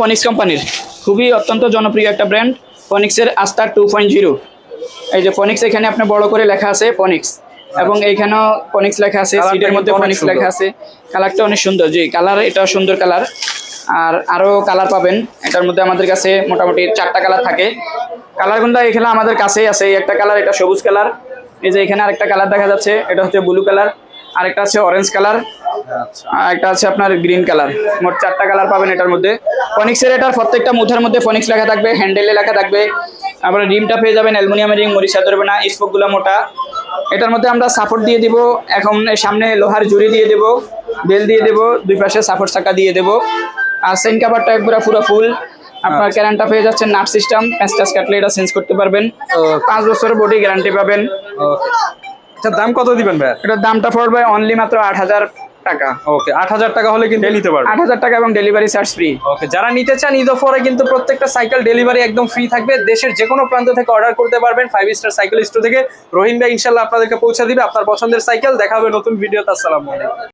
ফনিক্স কোম্পানির খুবই অত্যন্ত জনপ্রিয় একটা ব্র্যান্ড ফনিক্সের আস্তার টু পয়েন্ট জিরো এই যে ফনিক্স এখানে আপনার বড় করে লেখা আছে ফনিক্স এবং এইখানেও ফনিক্স লেখা আছে সিটের মধ্যে ফনিক্স লেখা আছে। কালারটা অনেক সুন্দর। জি কালার এটা সুন্দর কালার আর আরও কালার পাবেন। এটার মধ্যে আমাদের কাছে মোটামুটি চারটা কালার থাকে। কালারগুলো এখানে আমাদের কাছেই আছে। এই একটা কালার এটা সবুজ কালার এই যে এখানে আরেকটা কালার দেখা যাচ্ছে এটা হচ্ছে ব্লু কালার আরেকটা আছে অরেঞ্জ কালার আচ্ছা আর একটা আছে আপনার গ্রিন কালার মোট চারটা কালার পাবেন এটার মধ্যে। ফনিক্সের এটার প্রত্যেকটা মুথার মধ্যে ফনিক্স লেখা থাকবে হ্যান্ডেলে লেখা থাকবে। তারপরে রিমটা পেয়ে যাবেন অ্যালুমিনিয়ামের রিং মরিচা ধরবে না স্পোকগুলো মোটা। এটার মধ্যে আমরা সাপোর্ট দিয়ে দিব এখন সামনে লোহার জুড়ি দিয়ে দেব বেল দিয়ে দেব দুই পাশে সাপোর্ট চাকা দিয়ে দেব। আর সেন কাভারটা একবার পুরো ফুল আপনার ক্যারেন্টটা পেয়ে যাচ্ছেন নাট সিস্টেম প্যাঁচটাস কাটলে এটা চেঞ্জ করতে পারবেন। পাঁচ বছরের বডি গ্যারান্টি পাবেন। আচ্ছা দাম কত দিবেন ভাই এটার দামটা পড়বে অনলি মাত্র আট হাজার টাকা। ওকে আট হাজার টাকা হলে কিন্তু নিতে আট হাজার টাকা এবং ডেলিভারি চার্জ ফ্রি ওকে যারা নিতে চান ঈদ অফারে কিন্তু প্রত্যেকটা সাইকেল ডেলিভারি একদম ফ্রি থাকবে। দেশের যে কোনো প্রান্ত থেকে অর্ডার করতে পারবেন ফাইভ স্টার সাইকেল স্টোর থেকে। রহিম ভাই ইনশাল্লাহ আপনাদেরকে পৌঁছে দিবে আপনার পছন্দের সাইকেল দেখা হবে নতুন ভিডিওতে আসসালামু আলাইকুম।